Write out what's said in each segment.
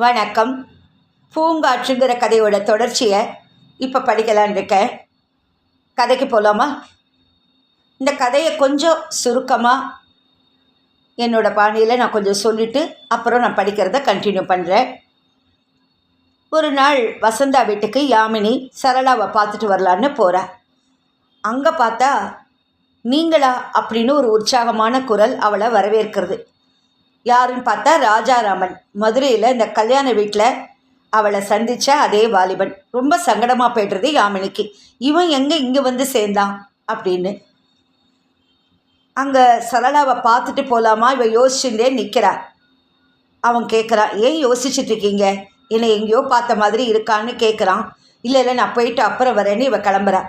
வணக்கம். பூங்காற்றுங்கிற கதையோட தொடர்ச்சியை இப்போ படிக்கலான்னு இருக்கேன். கதைக்கு போகலாமா இந்த கதையை கொஞ்சம் சுருக்கமாக என்னோடய பாணியில் நான் கொஞ்சம் சொல்லிவிட்டு அப்புறம் நான் படிக்கிறத கண்டினியூ பண்ணுறேன் ஒரு நாள் வசந்தா வீட்டுக்கு யாமினி சரளாவை பார்த்துட்டு வரலான்னு போகிறா அங்கே பார்த்தா நீங்களா? அப்படின்னு ஒரு உற்சாகமான குரல் அவளை வரவேற்கிறது. யாருன்னு பார்த்தா ராஜாராமன். மதுரையில் இந்த கல்யாண வீட்டில் அவளை சந்தித்த அதே வாலிபன். ரொம்ப சங்கடமாக போய்டுறது யாமினிக்கு. இவன் எங்கே இங்கே வந்து சேர்ந்தான் அப்படின்னு. அங்கே சரளாவை பார்த்துட்டு போகலாமா இவன் யோசிச்சுட்டே நிற்கிறா அவன் கேட்குறான் ஏன் யோசிச்சுட்டு இருக்கீங்க? என்னை எங்கேயோ பார்த்த மாதிரி இருக்கான்னு கேட்குறான் இல்லை இல்லை நான் போயிட்டு அப்புறம் வரேன்னு இவ கிளம்புறா.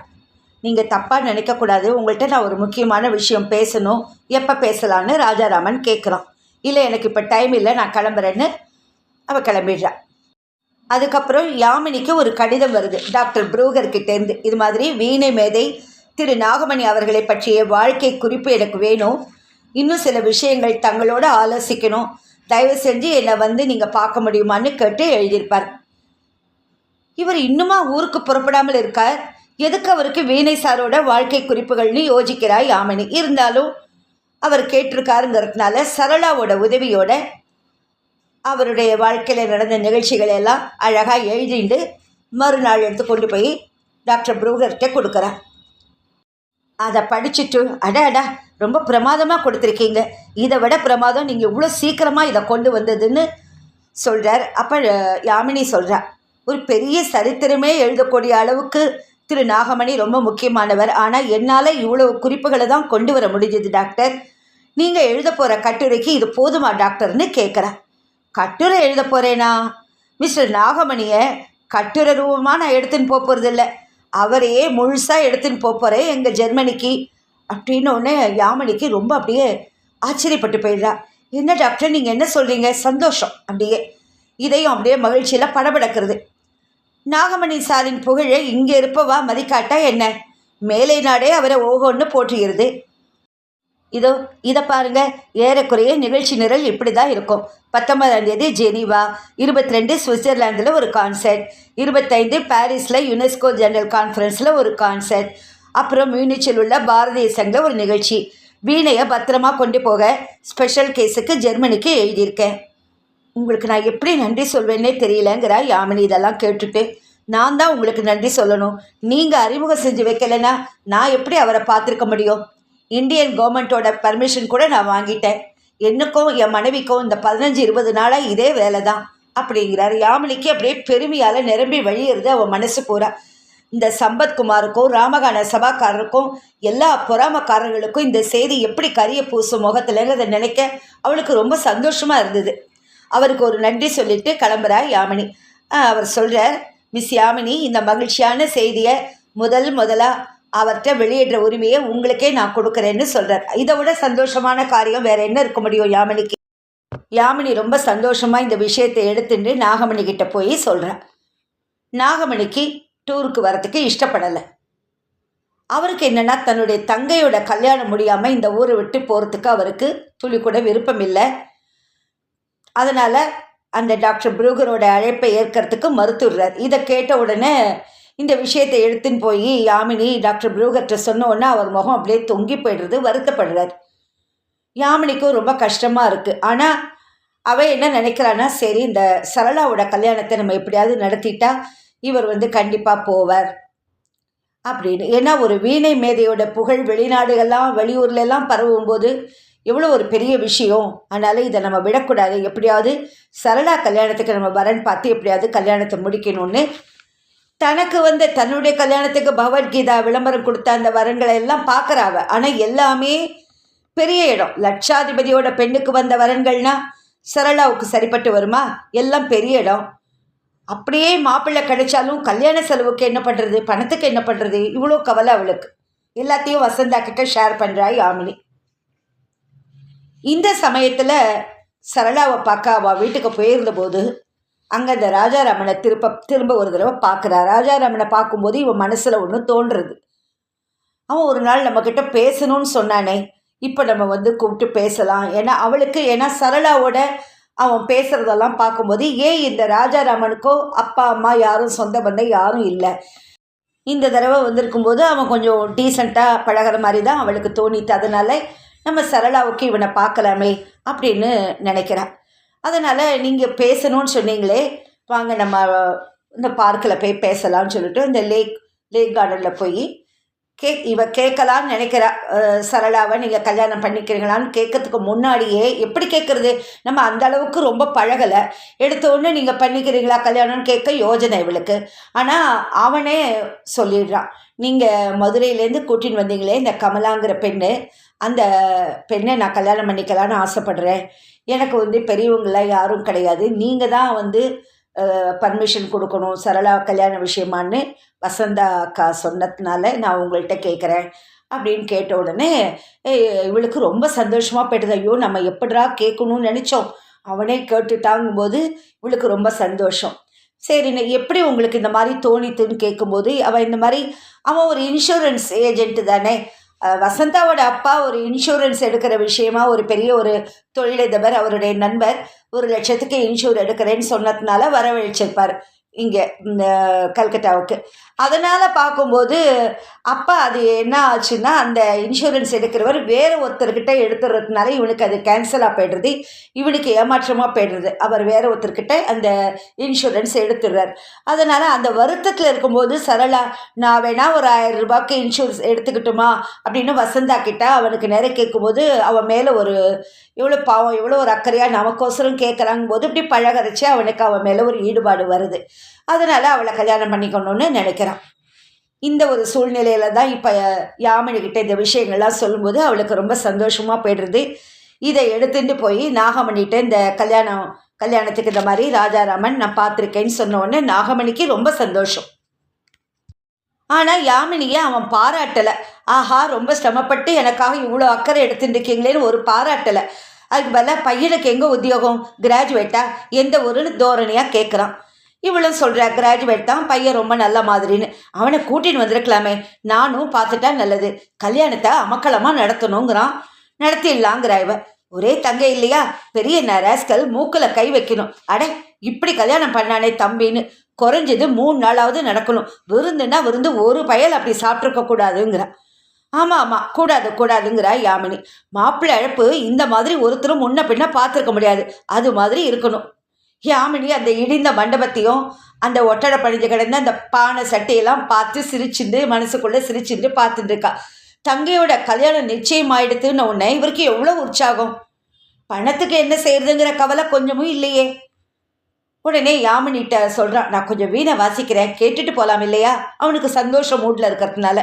நீங்கள் தப்பாக நினைக்கக்கூடாது. உங்கள்கிட்ட நான் ஒரு முக்கியமான விஷயம் பேசணும். எப்போ பேசலான்னு ராஜாராமன் கேட்குறான் இல்லை எனக்கு இப்போ டைம் இல்லை நான் கிளம்புறேன்னு அவள் கிளம்பிடுறா. அதுக்கப்புறம் யாமினிக்கு ஒரு கடிதம் வருது. டாக்டர் புரூகர்கிட்டேருந்து இது மாதிரி வீணை மேதை திரு நாகமணி அவர்களை பற்றிய வாழ்க்கை குறிப்பு எனக்கு வேணும். இன்னும் சில விஷயங்கள் தங்களோட ஆலோசிக்கணும். தயவு செஞ்சு என்னை வந்து நீங்கள் பார்க்க முடியுமான்னு கேட்டு எழுதியிருப்பார். இவர் இன்னுமா ஊருக்கு புறப்படாமல் இருக்கார்? எதுக்கு அவருக்கு வீணை சாரோட வாழ்க்கை குறிப்புகள்னு யோசிக்கிறாய் யாமினி? இருந்தாலும் அவர் கேட்டிருக்காருங்கிறதுனால சரளாவோட உதவியோட அவருடைய வாழ்க்கையில் நடந்த நிகழ்ச்சிகளை எல்லாம் அழகாக எழுதிண்டு மறுநாள் எடுத்து கொண்டு போய் டாக்டர் புரூகர்கிட்ட கொடுக்குறார். அதை படிச்சுட்டு அடா அடா ரொம்ப பிரமாதமாக கொடுத்துருக்கீங்க. இதை விட பிரமாதம் நீங்கள் இவ்வளோ சீக்கிரமாக இதை கொண்டு வந்ததுன்னு சொல்கிறார் அப்போ யாமினி சொல்கிறா ஒரு பெரிய சரித்திரமே எழுதக்கூடிய அளவுக்கு திரு நாகமணி ரொம்ப முக்கியமானவர். ஆனால் என்னால் இவ்வளோ குறிப்புகளை தான் கொண்டு வர முடிஞ்சது டாக்டர். நீங்கள் எழுத போகிற கட்டுரைக்கு இது போதுமா டாக்டர்னு கேட்குறேன். கட்டுரை எழுத போகிறேனா மிஸ்டர் நாகமணியை கட்டுரை ரூபமாக நான் எடுத்துன்னு போக போகிறதில்ல அவரையே முழுசாக எடுத்துன்னு போக போகிறேன் எங்கள் ஜெர்மனிக்கு. அப்படின்னு உடனே யாமனிக்கு ரொம்ப அப்படியே ஆச்சரியப்பட்டு போயிடுறா. என்ன டாக்டர் நீங்கள் என்ன சொல்கிறீங்க சந்தோஷம் அப்படியே. இதையும் அப்படியே மகிழ்ச்சியில் படபடக்கிறது. நாகமணி சாரின் புகழை இங்கே இருப்பவா மதிக்காட்டா என்ன? மேலை நாடே அவரை ஓகோன்னு போற்றுகிறது. இதோ இதை பாருங்க. ஏறக்குறைய நிகழ்ச்சி நிரல் இப்படி தான் இருக்கும். பத்தொன்பதாம் தேதி ஜெனீவா இருபத்தி ரெண்டு சுவிட்சர்லாந்தில் ஒரு கான்சர்ட் இருபத்தைந்து பாரிஸில் யுனெஸ்கோ ஜெனரல் கான்ஃபரன்ஸில் ஒரு கான்சர்ட் அப்புறம் மியூனிச்சில் உள்ள பாரதிய சங்க ஒரு நிகழ்ச்சி. வீணையை பத்திரமா கொண்டு போக ஸ்பெஷல் கேஸுக்கு ஜெர்மனிக்கு எழுதியிருக்கேன். உங்களுக்கு நான் எப்படி நன்றி சொல்வேன்னே தெரியலங்கிறா யாமினி இதெல்லாம் கேட்டுட்டு நான் தான் உங்களுக்கு நன்றி சொல்லணும். நீங்கள் அறிமுகம் செஞ்சு வைக்கலைன்னா நான் எப்படி அவரை பார்த்துருக்க முடியும்? இந்தியன் கவர்மெண்ட்டோட பர்மிஷன் கூட நான் வாங்கிட்டேன். என்னுக்கும் என் மனைவிக்கும் இந்த பதினஞ்சு இருபது நாளாக இதே வேலை தான் அப்படிங்கிறாரு. யாமினிக்கு அப்படியே பெருமையால் நிரம்பி வழியிறது அவன் மனசு பூரா. இந்த சம்பத்குமாருக்கும் ராமகான சபாக்காரருக்கும் எல்லா பொறாமக்காரர்களுக்கும் இந்த செய்தி எப்படி கரிய பூசும் முகத்துலங்கிறத நினைக்க அவளுக்கு ரொம்ப சந்தோஷமாக இருந்தது. அவருக்கு ஒரு நன்றி சொல்லிட்டு கிளம்புறா யாமினி. அவர் சொல்கிறார் மிஸ் யாமினி இந்த மகிழ்ச்சியான செய்தியை முதல் முதலாக அவர்கிட்ட வெளியிடுற உரிமையை உங்களுக்கே நான் கொடுக்குறேன்னு சொல்கிறார் இதை விட சந்தோஷமான காரியம் வேறு என்ன இருக்க முடியும் யாமினிக்கு? யாமினி ரொம்ப சந்தோஷமாக இந்த விஷயத்தை எடுத்துட்டு நாகமணி கிட்ட போய் சொல்கிறார் நாகமணிக்கு டூருக்கு வரத்துக்கு இஷ்டப்படலை. அவருக்கு என்னென்னா தன்னுடைய தங்கையோட கல்யாணம் முடியாமல் இந்த ஊரை விட்டு போகிறதுக்கு அவருக்கு துளி கூட விருப்பம் இல்லை. அதனால் அந்த டாக்டர் புரூகனோட அழைப்பை ஏற்கிறதுக்கு மறுத்துடுறார். இதை கேட்ட உடனே இந்த விஷயத்தை எடுத்துன்னு போய் யாமினி டாக்டர் புரூகர்கிட்ட சொன்ன உடனே அவர் முகம் அப்படியே தொங்கி போயிடுறது வருத்தப்படுறார். யாமினிக்கும் ரொம்ப கஷ்டமாக இருக்குது ஆனால் அவள் என்ன நினைக்கிறான்னா சரி இந்த சரளாவோட கல்யாணத்தை நம்ம எப்படியாவது நடத்திட்டா இவர் வந்து கண்டிப்பாக போவார் அப்படின்னு. ஏன்னா ஒரு வீணை மேதையோட புகழ் வெளிநாடுகள்லாம் வெளியூர்லெல்லாம் பரவும்போது எவ்வளோ ஒரு பெரிய விஷயம். அதனால் இதை நம்ம விடக்கூடாது. எப்படியாவது சரளா கல்யாணத்துக்கு நம்ம வரன் பார்த்து எப்படியாவது கல்யாணத்தை முடிக்கணும்னு. தனக்கு வந்து தன்னுடைய கல்யாணத்துக்கு பகவத்கீதா விளம்பரம் கொடுத்த அந்த வரன்களை எல்லாம் பார்க்குறாங்க ஆனால் எல்லாமே பெரிய இடம். லட்சாதிபதியோட பெண்ணுக்கு வந்த வரன்கள்னா சரளாவுக்கு சரிப்பட்டு வருமா? எல்லாம் பெரிய இடம். அப்படியே மாப்பிள்ளை கிடைச்சாலும் கல்யாண செலவுக்கு என்ன பண்ணுறது பணத்துக்கு என்ன பண்ணுறது இவ்வளோ கவலை அவளுக்கு. எல்லாத்தையும் வசந்தா கிட்ட ஷேர் பண்ணுறா யாமினி. இந்த சமயத்தில் சரளாவை பார்க்க அவள் வீட்டுக்கு போயிருந்தபோது அங்கே அந்த ராஜாராமனை திருப்ப திரும்ப ஒரு தடவை பார்க்குறா. ராஜாராமனை பார்க்கும்போது இவன் மனசில் ஒன்று தோன்றுறது. அவன் ஒரு நாள் நம்மக்கிட்ட பேசணும்னு சொன்னானே இப்போ நம்ம வந்து கூப்பிட்டு பேசலாம். ஏன்னா அவளுக்கு ஏன்னா சரளாவோட அவன் பேசுகிறதெல்லாம் பார்க்கும்போது ஏன் இந்த ராஜாராமனுக்கோ அப்பா அம்மா யாரும் சொந்த பந்தம் யாரும் இல்லை? இந்த தடவை வந்திருக்கும்போது அவன் கொஞ்சம் டீசெண்டாக பழகுற மாதிரி தான் அவளுக்கு தோணித்து அதனால நம்ம சரளாவுக்கு இவனை பார்க்கலாமே அப்படின்னு நினைக்கிறான். அதனால் நீங்கள் பேசணும்னு சொன்னீங்களே வாங்க நம்ம இந்த பார்க்கில் போய் பேசலாம்னு சொல்லிட்டு இந்த லேக் லேக் கார்டனில் போய் கே இவ கேட்கலான்னு நினைக்கிறா. சரளாவை நீங்கள் கல்யாணம் பண்ணிக்கிறீங்களான்னு கேட்கறதுக்கு முன்னாடியே எப்படி கேட்குறது? நம்ம அந்த அளவுக்கு ரொம்ப பழகலை. எடுத்த உடனே நீங்கள் பண்ணிக்கிறீங்களா கல்யாணம்னு கேட்க யோஜனை இவளுக்கு. ஆனால் அவனே சொல்லிடுறான். நீங்கள் மதுரையிலேருந்து கூட்டின்னு வந்தீங்களே இந்த கமலாங்கிற பெண்ணு அந்த பெண்ணை நான் கல்யாணம் பண்ணிக்கலான்னு ஆசைப்படுறேன். எனக்கு வந்து பெரியவங்களாம் யாரும் கிடையாது. நீங்கள் தான் வந்து பர்மிஷன் கொடுக்கணும். சரளா கல்யாண விஷயமான்னு வசந்தா அக்கா சொன்னதுனால நான் உங்கள்கிட்ட கேட்குறேன் அப்படின்னு கேட்ட உடனே இவளுக்கு ரொம்ப சந்தோஷமாக போயிட்டது. ஐயோ நம்ம எப்படிரா கேட்கணும்னு நினச்சோம். அவனே கேட்டுட்டாங்கும்போது இவளுக்கு ரொம்ப சந்தோஷம். சரி எப்படி உங்களுக்கு இந்த மாதிரி தோணித்துன்னு கேட்கும்போது அவன் இந்த மாதிரி அவன் ஒரு இன்சூரன்ஸ் ஏஜென்ட்டு தானே. வசந்தாவோட அப்பா ஒரு இன்சூரன்ஸ் எடுக்கிற விஷயமா ஒரு பெரிய ஒரு தொழிலதிபர் அவருடைய நண்பர் ஒரு லட்சத்துக்கு இன்சூர் எடுக்கிறேன்னு சொன்னதுனால வரவழைச்சிருப்பார். இங்கே இந்த கல்கட்டாவுக்கு. அதனால் பார்க்கும்போது அப்பா அது என்ன ஆச்சுன்னா அந்த இன்சூரன்ஸ் எடுக்கிறவர் வேறு ஒருத்தர்கிட்ட எடுத்துறதுனால இவனுக்கு அது கேன்சலாக போய்டுறது. இவனுக்கு ஏமாற்றமாக போய்டுறது. அவர் வேறு ஒருத்தர்கிட்ட அந்த இன்சூரன்ஸ் எடுத்துடுறார். அதனால் அந்த வருத்தத்தில் இருக்கும்போது சரளா நான் வேணா ஒரு ஆயிரம் ரூபாய்க்கு இன்சூரன்ஸ் எடுத்துக்கிட்டுமா? அப்படின்னு வசந்தா கிட்ட அவனுக்கு நிறைய கேட்கும்போது அவன் மேலே ஒரு இவ்வளோ பாவம் இவ்வளோ ஒரு அக்கறையாக நமக்கோசரம் கேட்குறாங்க போது இப்படி பழகரைச்சி அவனுக்கு அவன் மேலே ஒரு ஈடுபாடு வருது. அதனால் அவளை கல்யாணம் பண்ணிக்கணும்னு நினைக்கிறான். இந்த ஒரு சூழ்நிலையில தான் இப்போ யாமினிக்கிட்ட இந்த விஷயங்கள்லாம் சொல்லும்போது அவளுக்கு ரொம்ப சந்தோஷமாக போயிடுறது இதை எடுத்துட்டு போய் நாகமணிகிட்ட இந்த கல்யாணம் கல்யாணத்துக்கு இந்த மாதிரி ராஜாராமன் நான் பார்த்துருக்கேன்னு சொன்ன நாகமணிக்கு ரொம்ப சந்தோஷம். ஆனால் யாமினியை அவன் பாராட்டலை. ஆஹா ரொம்ப சிரமப்பட்டு எனக்காக இவ்வளோ அக்கறை எடுத்துட்டுருக்கீங்களேன்னு ஒரு பாராட்டலை. அதுக்கு பதிலாக பையனுக்கு எங்கே உத்தியோகம்? கிராஜுவேட்டா? எந்த ஒரு தோரணையாக கேட்குறான் இவளும் சொல்கிறா கிராஜுவேட் தான் பையன் ரொம்ப நல்ல மாதிரின்னு. அவனை கூட்டின்னு வந்திருக்கலாமே. நானும் பார்த்துட்டா நல்லது. கல்யாணத்தை அமக்கலமாக நடத்தணுங்கிறான். நடத்திடலாங்கிறா இவ. ஒரே தங்கை இல்லையா? பெரிய நராஸ்கல் மூக்கில் கை வைக்கணும். அட இப்படி கல்யாணம் பண்ணானே தம்பின்னு. குறைஞ்சது மூணு நாளாவது நடக்கணும். விருந்துன்னா விருந்து ஒரு பயல் அப்படி சாப்பிட்ருக்க கூடாதுங்கிறா. ஆமாம் ஆமாம் கூடாது கூடாதுங்கிறா யாமினி. மாப்பிள்ளை அழைப்பு இந்த மாதிரி ஒருத்தரும் முன்ன பின்ன பார்த்துருக்க முடியாது. அது மாதிரி இருக்கணும். யாமினி அந்த இடிந்த மண்டபத்தையும் அந்த ஒட்டடை பணிஞ்சு கிடந்த அந்த பானை சட்டையெல்லாம் பார்த்து சிரிச்சுண்டு மனசுக்குள்ளே சிரிச்சுட்டு பார்த்துட்டு இருக்கா தங்கையோட கல்யாணம் நிச்சயம் ஆயிடுத்துன்னு உடனே இவருக்கு எவ்வளோ உற்சாகம். பணத்துக்கு என்ன செய்யறதுங்கிற கவலை கொஞ்சமும் இல்லையே. உடனே யாமினிட்ட சொல்கிறான் நான் கொஞ்சம் வீணை வாசிக்கிறேன் கேட்டுட்டு போகலாம் இல்லையா? அவனுக்கு சந்தோஷம் மூடில் இருக்கிறதுனால.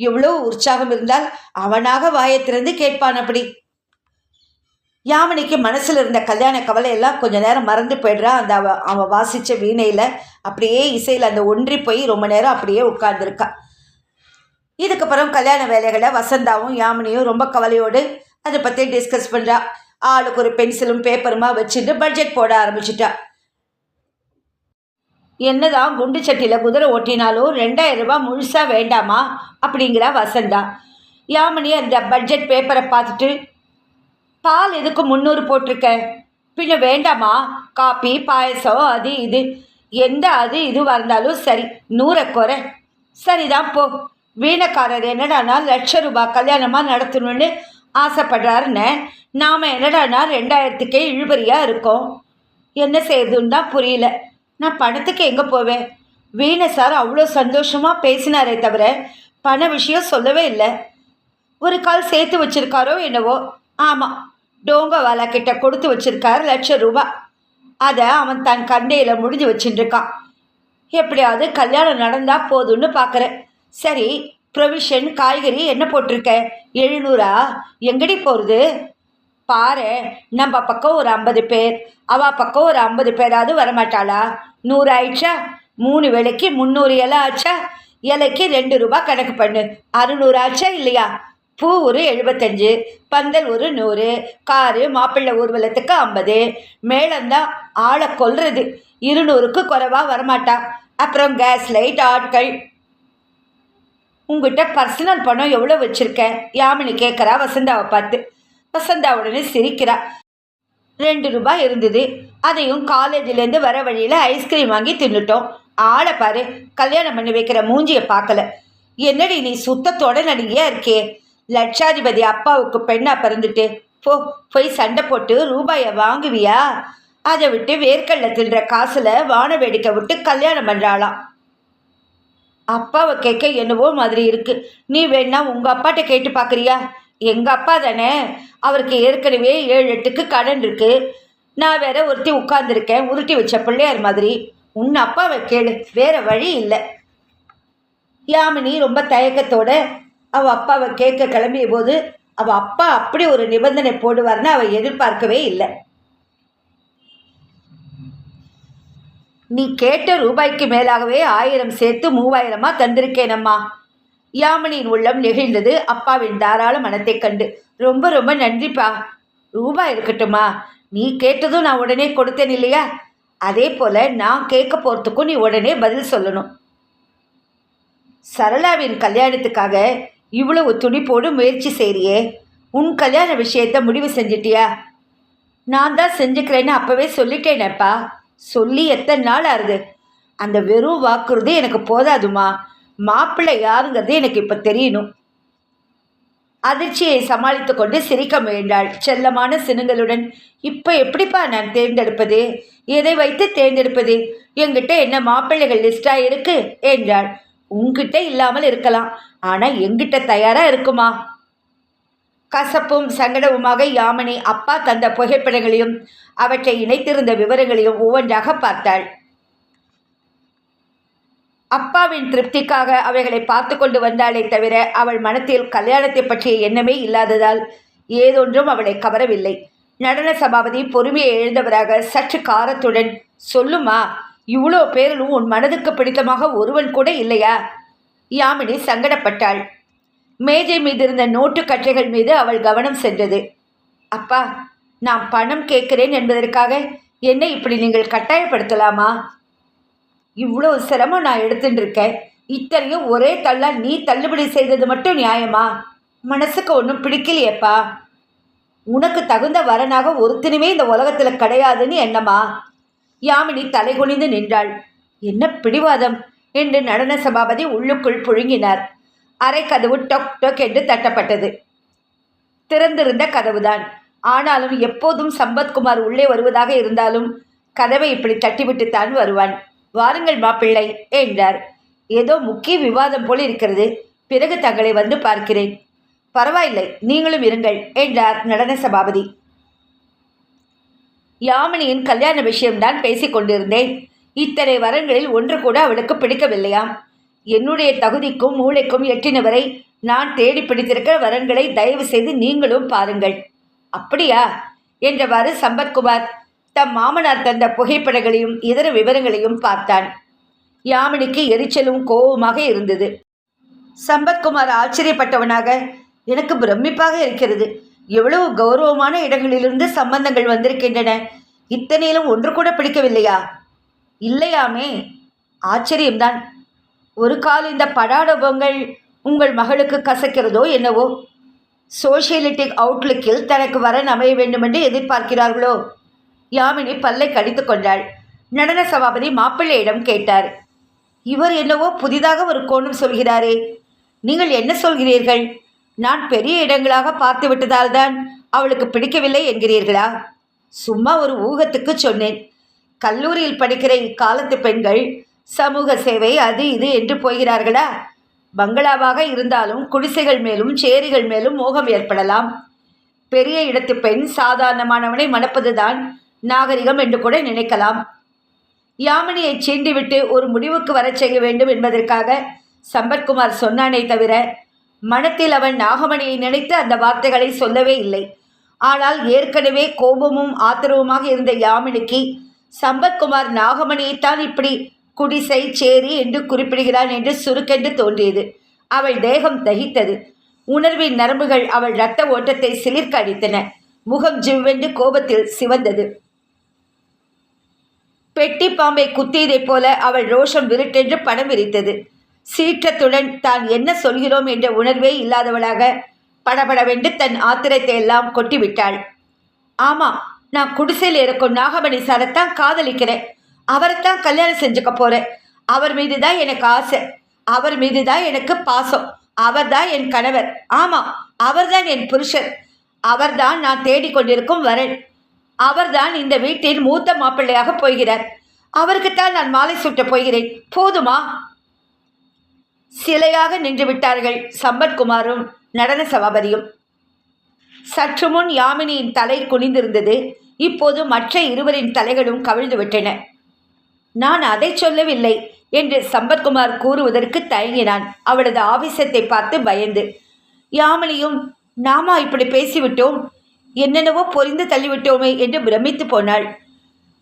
எவ்வளோ உற்சாகம் இருந்தால் அவனாக வாயை திறந்து கேட்பான் அப்படி. யாமினிக்கு மனசில் இருந்த கல்யாண கவலை எல்லாம் நேரம் மறந்து போயிடுறா. அந்த அவ அவன் வாசித்த வீணையில் அப்படியே இசையில் அந்த ஒன்றி போய் ரொம்ப நேரம் அப்படியே உட்கார்ந்துருக்கா. இதுக்கப்புறம் கல்யாண வேலைகளை வசந்தாவும் யாமினியும் ரொம்ப கவலையோடு அதை பற்றி டிஸ்கஸ் பண்ணுறா ஆளுக்கு ஒரு பென்சிலும் பேப்பருமா வச்சுட்டு பட்ஜெட் போட ஆரம்பிச்சிட்டா. என்னதான் குண்டு சட்டியில் குதிரை ஓட்டினாலும் ரெண்டாயிரம் ரூபாய் முழுசாக வேண்டாமா? அப்படிங்கிறா வசந்தா. யாமினி அந்த பட்ஜெட் பேப்பரை பார்த்துட்டு பால் எதுக்கு முந்நூறு போட்டிருக்க? பின்ன வேண்டாமா? காப்பி பாயசம் அது இது. எந்த அது இதுவாக இருந்தாலும் சரி நூறை குறை. சரிதான் போ. வீணக்காரர் என்னடானா லட்ச ரூபாய் கல்யாணமாக நடத்தணும்னு ஆசைப்படுறாருன்னு நாம் என்னடானா ரெண்டாயிரத்துக்கே இழுபறியாக இருக்கோம். என்ன செய்யுதுன்னு தான் புரியல. நான் பணத்துக்கு எங்கே போவேன்? வீணை சார் அவ்வளோ சந்தோஷமாக பேசினாரே தவிர பண விஷயம் சொல்லவே இல்லை. ஒரு கால் சேர்த்து வச்சிருக்காரோ என்னவோ? ஆமாம் டோங்கவாலா கிட்ட கொடுத்து வச்சிருக்காரு லட்சம் ரூபாய் அதை அவன் தன் கண்டையில் முடிஞ்சு வச்சுட்டு எப்படியாவது கல்யாணம் நடந்தா போதும்னு பார்க்குறேன் சரி ப்ரொவிஷன் காய்கறி என்ன போட்டிருக்க? எழுநூறா? எங்கடி போகிறது பாரு நம்ம பக்கம் ஒரு ஐம்பது பேர். அவ பக்கம் ஒரு ஐம்பது பேராவது வரமாட்டாளா? நூறு ஆயிடுச்சா? மூணு விலைக்கு முந்நூறு இலை ஆச்சா? இலைக்கு ரெண்டு ரூபாய் கணக்கு பண்ணு. அறுநூறு ஆச்சா இல்லையா? பூ ஒரு எழுபத்தஞ்சு பந்தல் ஒரு நூறு காரு மாப்பிள்ளை ஊர்வலத்துக்கு ஐம்பது மேளந்தான் ஆளை கொல்றது. இருநூறுக்கு குறைவாக வரமாட்டா. அப்புறம் கேஸ் லைட் ஆட்கள். உங்ககிட்ட பர்சனல் பணம் எவ்வளோ வச்சுருக்க யாமினி கேட்குறா வசந்தாவை பார்த்து. வசந்தா உடனே சிரிக்கிறா. ரெண்டு ரூபாய் இருந்தது. அதையும் காலேஜிலேருந்து வர வழியில் ஐஸ்கிரீம் வாங்கி தின்னுட்டோம். ஆளை பாரு கல்யாணம் பண்ணி வைக்கிற மூஞ்சியை பார்க்கல. என்னடி நீ சுத்தத்தோட நடிகையா இருக்கே லட்சாதிபதி அப்பாவுக்கு பெண்ணா பிறந்துட்டு போ போய் சண்டை போட்டு ரூபாயை வாங்குவியா? அதை விட்டு வேர்க்கடல தின்ற காசுல வான வேடிக்கை விட்டு கல்யாணம் பண்ணுறாளாம் அப்பாவை கேட்க என்னவோ மாதிரி இருக்கு. நீ வேணா உங்க அப்பாட்ட கேட்டு பார்க்குறியா எங்க அப்பா தானே. அவருக்கு ஏற்கனவே ஏழு எட்டுக்கு கடன் இருக்கு. நான் வேற ஒருத்தி உட்கார்ந்துருக்கேன். உருட்டி வச்ச பிள்ளையார் மாதிரி. உன் அப்பாவை கேளு. வேற வழி இல்லை. யாமினி ரொம்ப தயக்கத்தோட அவள் அப்பாவை கேட்க கிளம்பிய போது அவள் அப்பா அப்படி ஒரு நிபந்தனை போடுவார்னு அவள் எதிர்பார்க்கவே இல்லை. நீ கேட்ட ரூபாய்க்கு மேலாகவே ஆயிரம் சேர்த்து மூவாயிரமா தந்திருக்கேனம்மா. யாமினியின் உள்ளம் நெகிழ்ந்தது. அப்பாவின் தாராள மனத்தைக் கண்டு. ரொம்ப ரொம்ப நன்றிப்பா. ரூபாய் இருக்கட்டுமா நீ கேட்டதும் நான் உடனே கொடுத்தேன் இல்லையா? அதே போல நான் கேட்க போகிறதுக்கும் நீ உடனே பதில் சொல்லணும். சரளாவின் கல்யாணத்துக்காக இவ்வளவு துடிப்போடு முயற்சி செய்கிறியே உன் கல்யாண விஷயத்த முடிவு செஞ்சிட்டியா? நான் தான் செஞ்சுக்கிறேன்னு அப்போவே சொல்லிட்டேனேப்பா. சொல்லி எத்தனை நாள் ஆகுது? அந்த வெறும் வாக்குறுதி எனக்கு போதாதுமா. மாப்பிள்ளை யாருங்கிறது எனக்கு இப்போ தெரியணும். அதிர்ச்சியை சமாளித்து கொண்டு சிரிக்க முயன்றாள் செல்லமான சினுங்களுடன். இப்போ எப்படிப்பா நான் தேர்ந்தெடுப்பது? எதை வைத்து தேர்ந்தெடுப்பது? என்கிட்ட என்ன மாப்பிள்ளைகள் லிஸ்டாக இருக்கு? என்றாள். உங்ககிட்ட இல்லாமல் இருக்கலாம். ஆனால் எங்கிட்ட தயாராக இருக்குமா? கசப்பும் சங்கடவுமாக யாமினி அப்பா தந்த புகைப்படங்களையும் அவற்றை இணைத்திருந்த விவரங்களையும் ஒவ்வொன்றாக பார்த்தாள். அப்பாவின் திருப்திக்காக அவைகளை பார்த்து கொண்டு வந்தாளே தவிர அவள் மனத்தில் கல்யாணத்தை பற்றிய எண்ணமே இல்லாததால் ஏதொன்றும் அவளை கவரவில்லை. நடன சபாபதி பொறுமையை எழுந்தவராக சற்று காரத்துடன் சொல்லுமா இவ்வளோ பேரிலும் உன் மனதுக்கு பிடித்தமாக ஒருவன் கூட இல்லையா? யாமினி சங்கடப்பட்டாள். மேஜை மீது இருந்த நோட்டு கற்றைகள் மீது அவள் கவனம் சென்றது. அப்பா நான் பணம் கேட்கிறேன் என்பதற்காக என்னை இப்படி நீங்கள் கட்டாயப்படுத்தலாமா? இவ்வளோ சிரமம் நான் எடுத்துட்டு இருக்கேன் இத்தனையும் ஒரே தள்ளா நீ தள்ளுபடி செய்தது மட்டும் நியாயமா? மனசுக்கு ஒன்றும் பிடிக்கலையேப்பா. உனக்கு தகுந்த வரனாக ஒருத்தனுமே இந்த உலகத்தில் கிடையாதுன்னு என்னம்மா? யாமினி தலைகுனிந்து நின்றாள். என்ன பிடிவாதம்? என்று நடன சபாபதி உள்ளுக்குள் புழுங்கினார். அரை கதவு டொக் டொக் என்று தட்டப்பட்டது. திறந்திருந்த கதவுதான். ஆனாலும் எப்போதும் சம்பத்குமார் உள்ளே வருவதாக இருந்தாலும் கதவை இப்படி தட்டிவிட்டுத்தான் வருவான். வாருங்கள் மாப்பிள்ளை என்றார். ஏதோ முக்கிய விவாதம் போல் இருக்கிறது. பிறகு தங்களை வந்து பார்க்கிறேன். பரவாயில்லை நீங்களும் இருங்கள் என்றார் நடன சபாபதி. யாமினியின் கல்யாண விஷயம்தான் பேசிக் கொண்டிருந்தேன். இத்தனை வரங்களில் ஒன்று கூட அவளுக்கு பிடிக்கவில்லையாம் என்னுடைய தகுதிக்கும் மூளைக்கும் எட்டினவரை நான் தேடி பிடித்திருக்கிற வரன்களை தயவு செய்து நீங்களும் பாருங்கள். அப்படியா? என்றவாறு சம்பத்குமார் தம் மாமனார் தந்த புகைப்படங்களையும் இதர விவரங்களையும் பார்த்தான். யாமினிக்கு எரிச்சலும் கோபமாக இருந்தது. சம்பத்குமார் ஆச்சரியப்பட்டவனாக எனக்கு பிரமிப்பாக இருக்கிறது. எவ்வளவு கௌரவமான இடங்களிலிருந்து சம்பந்தங்கள் வந்திருக்கின்றன. இத்தனையிலும் ஒன்று கூட பிடிக்கவில்லையா? இல்லையாமே. ஆச்சரியம்தான். ஒரு கால் இந்த படாடபங்கள் உங்கள் மகளுக்கு கசக்கிறதோ என்னவோ? சோஷியலிட்டிக் அவுட்லுக்கில் தனக்கு வரன் அமைய வேண்டுமென்று எதிர்பார்க்கிறார்களோ? யாமினி பல்லை கடித்து கொண்டாள். நடன சபாபதி மாப்பிள்ளையிடம் கேட்டார். இவர் என்னவோ புதிதாக ஒரு கோணம் சொல்கிறாரே. நீங்கள் என்ன சொல்கிறீர்கள்? நான் பெரிய இடங்களாக பார்த்து விட்டதால் தான் அவளுக்கு பிடிக்கவில்லை என்கிறீர்களா? சும்மா ஒரு ஊகத்துக்கு சொன்னேன். கல்லூரியில் படிக்கிற இக்காலத்து பெண்கள் சமூக சேவை அது இது என்று போகிறார்களா? பங்களாவாக இருந்தாலும் குடிசைகள் மேலும் சேரிகள் மேலும் மோகம் ஏற்படலாம். பெரிய இடத்து பெண் சாதாரணமானவனை மணப்பதுதான் நாகரிகம் என்று கூட நினைக்கலாம். யாமினியை சீண்டிவிட்டு ஒரு முடிவுக்கு வரச் செய்ய வேண்டும் என்பதற்காக சம்பத்குமார் சொன்னானே தவிர மனத்தில் அவன் நாகமணியை நினைத்து அந்த வார்த்தைகளை சொல்லவே இல்லை. ஆனால் ஏற்கனவே கோபமும் ஆத்திரவுமாக இருந்த யாமினிக்கு சம்பத்குமார் நாகமணியைத்தான் இப்படி குடிசை சேரி என்று குறிப்பிடுகிறான் என்று சுருக்கென்று தோன்றியது. அவள் தேகம் தகித்தது. உணர்வின் நரம்புகள் அவள் இரத்த ஓட்டத்தை சிலிர்க்க அடித்தன. முகம் ஜிவ்வென்று கோபத்தில் சிவந்தது. பெட்டி பாம்பை குத்தியதைப் போல அவள் ரோஷம் விருட்டென்று படம் விரித்தது. சீற்றத்துடன் தான் என்ன சொல்கிறோம் என்ற உணர்வே இல்லாதவளாக படபடவென்று தன் ஆத்திரத்தை எல்லாம் கொட்டிவிட்டாள். ஆமாம் நான் குடிசையில் இருக்கும். நாகமணி சாரைத்தான் காதலிக்கிறேன். அவரைத்தான் கல்யாணம் செஞ்சுக்க போகிறேன் அவர் மீது தான் எனக்கு ஆசை. அவர் மீது தான் எனக்கு பாசம். அவர்தான் என் கணவர். ஆமாம் அவர்தான் என் புருஷர் அவர்தான் நான் தேடிக்கொண்டிருக்கும் வரன். அவர்தான் இந்த வீட்டின் மூத்த மாப்பிள்ளையாக போகிறார். அவருக்குத்தான் நான் மாலை சுட்டப் போகிறேன். போதுமா? சிலையாக நின்று விட்டார்கள் சம்பத்குமாரும் நடன சபாபதியும். சற்று முன் யாமினியின் தலை குனிந்திருந்தது. இப்போது மற்ற இருவரின் தலைகளும் கவிழ்ந்து விட்டன. நான் அதை சொல்லவில்லை என்று சம்பத்குமார் கூறுவதற்கு தயங்கினான். அவளது ஆவேசத்தை பார்த்து பயந்து யாமினியும் நாமா இப்படி பேசிவிட்டோம்? என்னென்னவோ பொரிந்து தள்ளிவிட்டோமே என்று பிரமித்து போனாள்.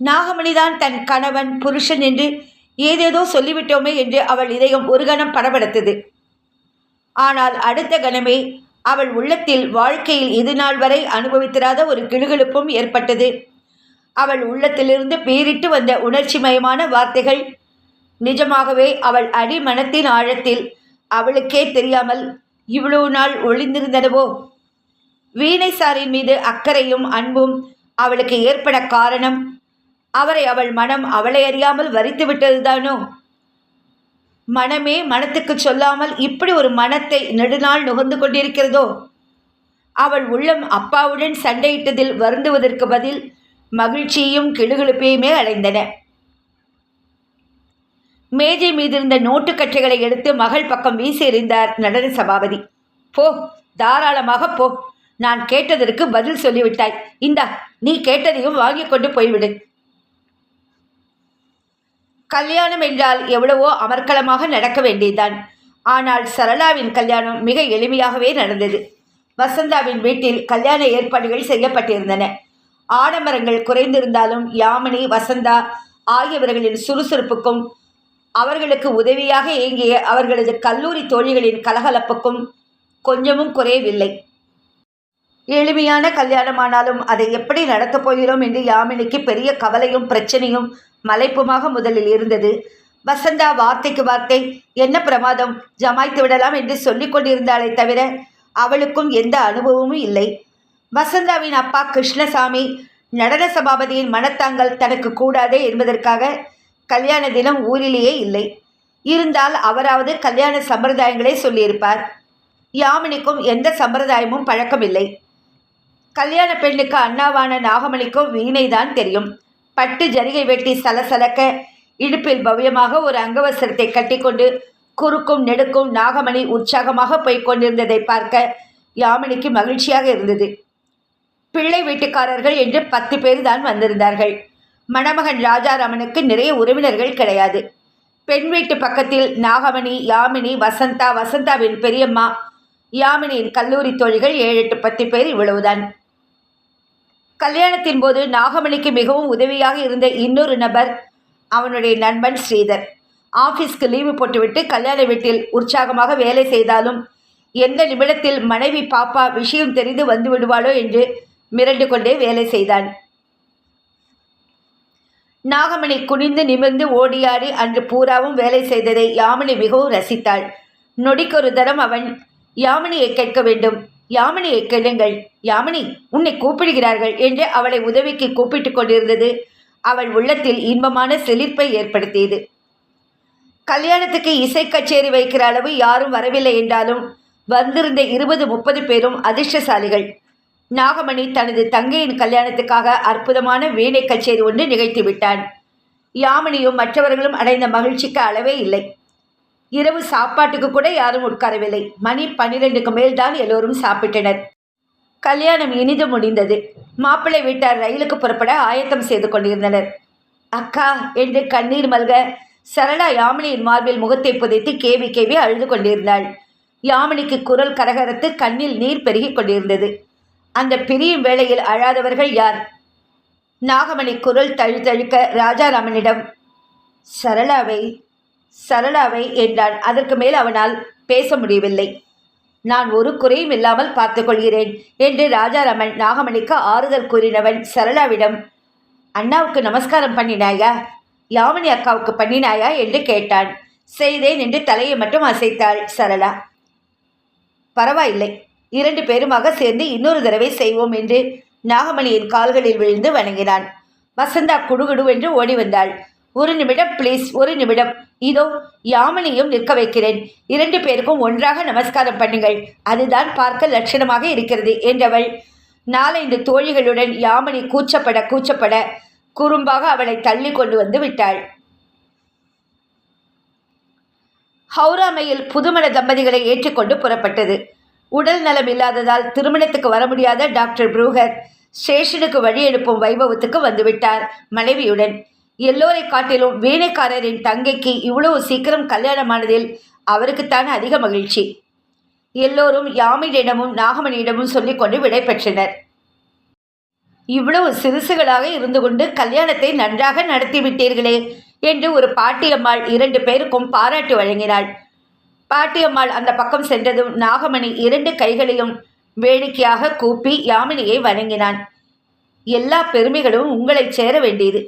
நாகமணிதான் தன் கணவன் புருஷன் என்று ஏதேதோ சொல்லிவிட்டோமே என்று அவள் இதயம் ஒரு கணம் படபடுத்தது. ஆனால் அடுத்த கணமே அவள் உள்ளத்தில் வாழ்க்கையில் இது நாள் வரை அனுபவித்திராத ஒரு கிளுகிழுப்பும் ஏற்பட்டது. அவள் உள்ளத்திலிருந்து பீரிட்டு வந்த உணர்ச்சிமயமான வார்த்தைகள் நிஜமாகவே அவள் அடிமனத்தின் ஆழத்தில் அவளுக்கே தெரியாமல் இவ்வளவு நாள் ஒளிந்திருந்தனவோ? வீணை சாரின் மீது அக்கறையும் அன்பும் அவளுக்கு ஏற்பட காரணம் அவரை அவள் மனம் அவளை அறியாமல் வரித்து விட்டதுதானோ? மனமே மனத்துக்கு சொல்லாமல் இப்படி ஒரு மனத்தை நெடுநாள் நுகர்ந்து கொண்டிருக்கிறதோ? அவள் உள்ளம் அப்பாவுடன் சண்டையிட்டதில் வருந்துவதற்கு பதில் மகிழ்ச்சியும் கிளுகிழுப்பையுமே அடைந்தன. மேஜை மீதிருந்த நோட்டுக்கற்றைகளை எடுத்து மகள் பக்கம் வீசி எறிந்தார் நடன சபாபதி. போ தாராளமாக போ. நான் கேட்டதற்கு பதில் சொல்லிவிட்டாய். இந்தா நீ கேட்டதையும் வாங்கி கொண்டு போய்விடு. கல்யாணம் என்றால் எவ்வளவோ அமர்க்களமாக நடக்க வேண்டியதுதான். ஆனால் சரளாவின் கல்யாணம் மிக எளிமையாகவே நடந்தது. வசந்தாவின் வீட்டில் கல்யாண ஏற்பாடுகள் செய்யப்பட்டிருந்தன. ஆடம்பரங்கள் குறைந்திருந்தாலும் யாமினி வசந்தா ஆகியவர்களின் சுறுசுறுப்புக்கும் அவர்களுக்கு உதவியாக இயங்கிய அவர்களது கல்லூரி தோழிகளின் கலகலப்புக்கும் கொஞ்சமும் குறையவில்லை. எளிமையான கல்யாணமானாலும் அதை எப்படி நடத்தப் போகிறோம் என்று யாமினிக்கு பெரிய கவலையும் பிரச்சனையும் மலைப்புமாக முதலில் இருந்தது. வசந்தா வார்த்தைக்கு வார்த்தை என்ன பிரமாதம்? ஜமாய்த்து விடலாம் என்று சொல்லிக் கொண்டிருந்தாளே தவிர அவளுக்கும் எந்த அனுபவமும் இல்லை. வசந்தாவின் அப்பா கிருஷ்ணசாமி நடன சபாபதியின் மனத்தாங்கள் தனக்கு கூடாதே என்பதற்காக கல்யாண தினம் ஊரிலேயே இல்லை. இருந்தால் அவராவது கல்யாண சம்பிரதாயங்களே சொல்லியிருப்பார். யாமினிக்கும் எந்த சம்பிரதாயமும் பழக்கமில்லை. கல்யாண பெண்ணுக்கு அண்ணாவான நாகமணிக்கும் வீணைதான் தெரியும். பட்டு ஜரிகை வெட்டி சலசலக்க இடுப்பில் பவ்யமாக ஒரு அங்கவசரத்தை கட்டிக்கொண்டு குறுக்கும் நெடுக்கும் நாகமணி உற்சாகமாக போய்க் கொண்டிருந்ததை பார்க்க யாமினிக்கு மகிழ்ச்சியாக இருந்தது. பிள்ளை வீட்டுக்காரர்கள் என்று பத்து பேர் தான் வந்திருந்தார்கள். மணமகன் ராஜாராமனுக்கு நிறைய உறவினர்கள் கிடையாது. பெண் வீட்டு பக்கத்தில் நாகமணி யாமினி வசந்தா வசந்தாவின் பெரியம்மா யாமினியின் கல்லூரி தோழிகள் ஏழு எட்டு பத்து பேர் இவ்வளவுதான். கல்யாணத்தின் போது நாகமணிக்கு மிகவும் உதவியாக இருந்த இன்னொரு நபர் அவனுடைய நண்பன் ஸ்ரீதர். ஆஃபீஸ்க்கு லீவு போட்டுவிட்டு கல்யாண வீட்டில் உற்சாகமாக வேலை செய்தாலும் எந்த நிமிடத்தில் மனைவி பாப்பா விஷயம் தெரிந்து வந்து விடுவாளோ என்று மிரண்டு கொண்டே வேலை செய்தான். நாகமணி குனிந்து நிமிர்ந்து ஓடியாடி அன்று பூராவும் வேலை செய்ததை யாமினி மிகவும் ரசித்தாள். நொடிக்கொரு தரம் அவன் யாமினியை கேட்க வேண்டும். யாமினியை கேளுங்கள். யாமினி உன்னை கூப்பிடுகிறார்கள் என்று அவளை உதவிக்கு கூப்பிட்டு கொண்டிருந்தது. அவள் உள்ளத்தில் இன்பமான செழிப்பை ஏற்படுத்தியது. கல்யாணத்துக்கு இசை கச்சேரி வைக்கிற அளவு யாரும் வரவில்லை என்றாலும் வந்திருந்த இருபது முப்பது பேரும் அதிர்ஷ்டசாலிகள். நாகமணி தனது தங்கையின் கல்யாணத்துக்காக அற்புதமான வீணை கச்சேரி ஒன்று நிகழ்த்தி விட்டான். யாமினியும் மற்றவர்களும் அடைந்த மகிழ்ச்சிக்கு அளவே இல்லை. இரவு சாப்பாட்டுக்கு கூட யாரும் உட்காரவில்லை. மணி பன்னிரெண்டுக்கு மேல்தான் எல்லோரும் சாப்பிட்டனர். கல்யாணம் இனிது முடிந்தது. மாப்பிள்ளை வீட்டார் ரயிலுக்கு புறப்பட ஆயத்தம் செய்து கொண்டிருந்தனர். அக்கா என்று கண்ணீர் மல்க சரளா யாமினியின் மார்பில் முகத்தை புதைத்து கேவி கேவி அழுது கொண்டிருந்தாள். யாமினிக்கு குரல் கரகரத்து கண்ணில் நீர் பெருகிக் கொண்டிருந்தது. அந்த பிரியும் வேளையில் அழாதவர்கள் யார்? நாகமணி குரல் தழுத்தழுக்க ராஜாராமனிடம். சரளாவை சரளாவை என்றான். அதற்கு மேல் அவனால் பேச முடியவில்லை. நான் ஒரு குறையும் இல்லாமல் பார்த்துக்கொள்கிறேன் என்று ராஜாராமன் நாகமணிக்கு ஆறுதல் கூறினவன் சரளாவிடம் அண்ணாவுக்கு நமஸ்காரம் பண்ணினாயா? யாமினி அக்காவுக்கு பண்ணினாயா? என்று கேட்டான். செய்தேன் என்று தலையை மட்டும் அசைத்தாள் சரளா. பரவாயில்லை. இரண்டு பேருமாக சேர்ந்து இன்னொரு தடவை செய்வோம் என்று நாகமணியின் கால்களில் விழுந்து வணங்கினான். வசந்தா குடுகுடு என்று ஓடி வந்தாள். ஒரு நிமிடம் ப்ளீஸ் ஒரு நிமிடம். இதோ யாமினியும் நிற்க வைக்கிறேன். இரண்டு பேருக்கும் ஒன்றாக நமஸ்காரம் பண்ணுங்கள். அதுதான் பார்க்க லட்சணமாக இருக்கிறது என்றவள். நாலைந்து தோழிகளுடன் யாமினி கூச்சப்பட கூச்சப்பட குறும்பாக அவளை தள்ளி கொண்டு வந்து விட்டாள். ஹவுராமையில் புதுமண தம்பதிகளை ஏற்றுக்கொண்டு புறப்பட்டது. உடல் நலம் இல்லாததால் திருமணத்துக்கு வர முடியாத டாக்டர் புரூகர் ஸ்டேஷனுக்கு வழி எழுப்பும் வைபவத்துக்கு வந்துவிட்டார் மனைவியுடன். எல்லோரை காட்டிலும் வேணைக்காரரின் தங்கைக்கு இவ்வளவு சீக்கிரம் கல்யாணமானதில் அவருக்குத்தான் அதிக மகிழ்ச்சி. எல்லோரும் யாமினியிடமும் நாகமணியிடமும் சொல்லிக்கொண்டு விடை பெற்றனர். இவ்வளவு சிறுசுகளாக இருந்து கொண்டு கல்யாணத்தை நன்றாக நடத்திவிட்டீர்களே என்று ஒரு பாட்டியம்மாள் இரண்டு பேருக்கும் பாராட்டு வழங்கினாள். பாட்டியம்மாள் அந்த பக்கம் சென்றதும் நாகமணி இரண்டு கைகளையும் வேடிக்கையாக கூப்பி யாமினியை வணங்கினான். எல்லா பெருமைகளும் உங்களைச் சேர வேண்டியது.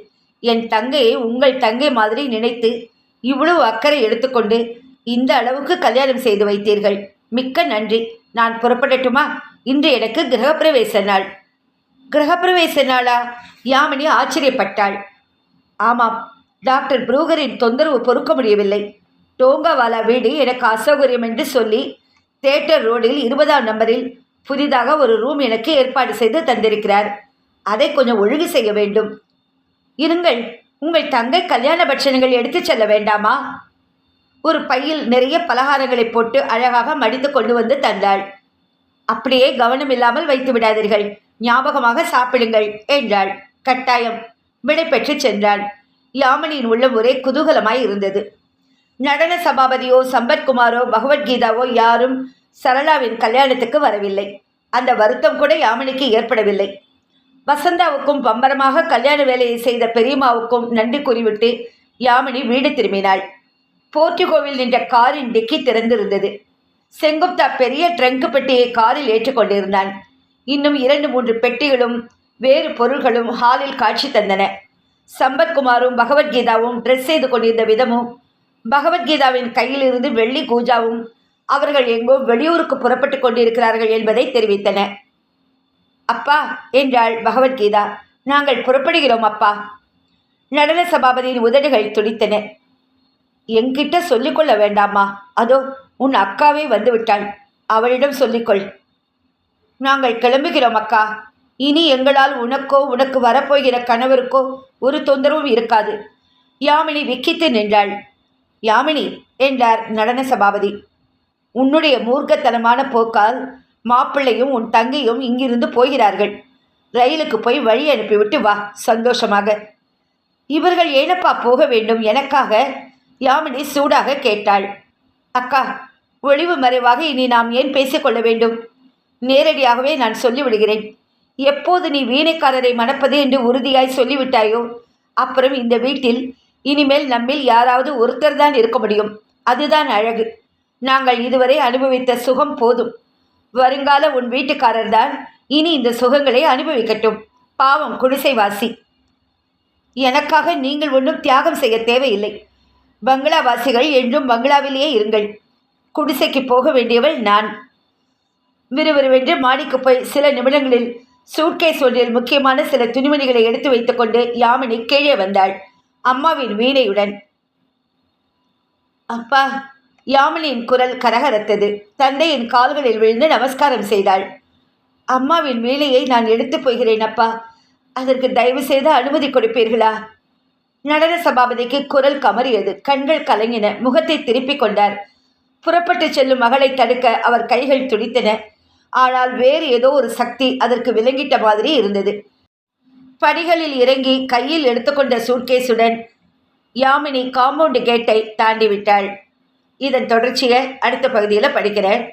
என் தங்கையை உங்கள் தங்கை மாதிரி நினைத்து இவ்வளவு அக்கறை எடுத்துக்கொண்டு இந்த அளவுக்கு கல்யாணம் செய்து வைத்தீர்கள். மிக்க நன்றி. நான் புறப்படட்டுமா? இன்று எனக்கு கிரகப்பிரவேச நாள். கிரகப்பிரவேச நாளா? யாமினி ஆச்சரியப்பட்டாள். ஆமாம். டாக்டர் புரூகரின் தொந்தரவு பொறுக்க முடியவில்லை. டோங்காவாலா வீடு எனக்கு அசௌகரியம் என்று சொல்லி தேட்டர் ரோடில் இருபதாம் நம்பரில் புதிதாக ஒரு ரூம் எனக்கு ஏற்பாடு செய்து தந்திருக்கிறார். அதை கொஞ்சம் ஒழுங்கு செய்ய வேண்டும். இருங்கள் உங்கள் தங்கை கல்யாண பட்சணங்கள் எடுத்துச் செல்ல வேண்டாமா? ஒரு பையில் நிறைய பலகாரங்களை போட்டு அழகாக மடித்து கொண்டு வந்து தந்தாள். அப்படியே கவனம் இல்லாமல் வைத்து விடாதீர்கள். ஞாபகமாக சாப்பிடுங்கள் என்றாள். கட்டாயம் விடை பெற்று சென்றாள். யாமினியின் உள்ளம் ஒரே குதூகலமாய் இருந்தது. நடன சபாபதியோ சம்பத்குமாரோ பகவத்கீதாவோ யாரும் சரளாவின் கல்யாணத்துக்கு வரவில்லை. அந்த வருத்தம் கூட யாமினிக்கு ஏற்படவில்லை. வசந்தாவுக்கும் பம்பரமாக கல்யாண வேலையை செய்த பெரியம்மாவுக்கும் நன்றி கூறிவிட்டு யாமினி வீடு திரும்பினாள். போர்ச்சுகோவில் நின்ற காரின் டிக்கி திறந்திருந்தது. செங்குப்தா பெரிய ட்ரங்க் பெட்டியை காரில் ஏற்றுக்கொண்டிருந்தான் இன்னும் இரண்டு மூன்று பெட்டிகளும் வேறு பொருள்களும் ஹாலில் காட்சி தந்தன. சம்பத்குமாரும் பகவத்கீதாவும் ட்ரெஸ் செய்து கொண்டிருந்த விதமும் பகவத்கீதாவின் கையிலிருந்து வெள்ளி கூஜாவும் அவர்கள் எங்கோ வெளியூருக்கு புறப்பட்டு கொண்டிருக்கிறார்கள் என்பதை தெரிவித்தன. அப்பா என்றாள் பகவத்கீதா. நாங்கள் புறப்படுகிறோம் அப்பா. நடன சபாபதியின் உதடுகள் துடித்தன. என்கிட்ட சொல்லிக்கொள்ள வேண்டாமா? அதோ உன் அக்காவே வந்துவிட்டாள். அவளிடம் சொல்லிக்கொள். நாங்கள் கிளம்புகிறோம் அக்கா. இனி எங்களால் உனக்கோ உனக்கு வரப்போகிற கணவருக்கோ ஒரு தொந்தரவும் இருக்காது. யாமினி விக்கித்து நின்றாள். யாமினி என்றார் நடன சபாபதி. உன்னுடைய மூர்க்கத்தனமான போக்கால் மாப்பிள்ளையும் உன் தங்கையும் இங்கிருந்து போகிறார்கள். ரயிலுக்கு போய் வழி அனுப்பிவிட்டு வா சந்தோஷமாக. இவர்கள் ஏனப்பா போக வேண்டும்? எனக்காக யாமினி சூடாக கேட்டாள். அக்கா ஒளிவு மறைவாக இனி நாம் ஏன் பேசிக்கொள்ள வேண்டும்? நேரடியாகவே நான் சொல்லிவிடுகிறேன். எப்போது நீ வீணைக்காரரை மணப்பது என்று உறுதியாய் சொல்லிவிட்டாயோ அப்புறம் இந்த வீட்டில் இனிமேல் நம்மில் யாராவது ஒருத்தர் தான் இருக்க முடியும். அதுதான் அழகு. நாங்கள் இதுவரை அனுபவித்த சுகம் போதும். வருங்கால உன் வீட்டுக்காரர் தான். இனி இந்த சுகங்களை அனுபவிக்கட்டும். பாவம் குடிசைவாசி. எனக்காக நீங்கள் ஒன்றும் தியாகம் செய்ய தேவையில்லை. பங்களாவாசிகள் என்றும் பங்களாவிலேயே இருங்கள். குடிசைக்கு போக வேண்டியவள் நான். விறுவிறுவென்று மாடிக்கு போய் சில நிமிடங்களில் சூட்கேஸ் ஒன்றில் முக்கியமான சில துணிமணிகளை எடுத்து வைத்துக்கொண்டு யாமினி கீழே வந்தாள். அம்மாவின் வீணையுடன். அப்பா யாமினியின் குரல் கரகரத்தது. தந்தையின் கால்களில் விழுந்து நமஸ்காரம் செய்தாள். அம்மாவின் வேலையை நான் எடுத்து போகிறேன் அப்பா. அதற்கு தயவு செய்து அனுமதி கொடுப்பீர்களா? நடன சபாபதிக்கு குரல் கமறியது. கண்கள் கலங்கின. முகத்தை திருப்பிக் கொண்டார். புறப்பட்டு செல்லும் மகளை தடுக்க அவர் கைகள் துடித்தன. ஆனால் வேறு ஏதோ ஒரு சக்தி அதற்கு விளங்கிட்ட மாதிரி இருந்தது. படிகளில் இறங்கி கையில் எடுத்துக்கொண்ட சூட்கேஸுடன் யாமினி காம்பவுண்டு கேட்டை தாண்டி விட்டாள் இதன் தொடர்ச்சியை அடுத்த பகுதியில் படிக்கிறேன்.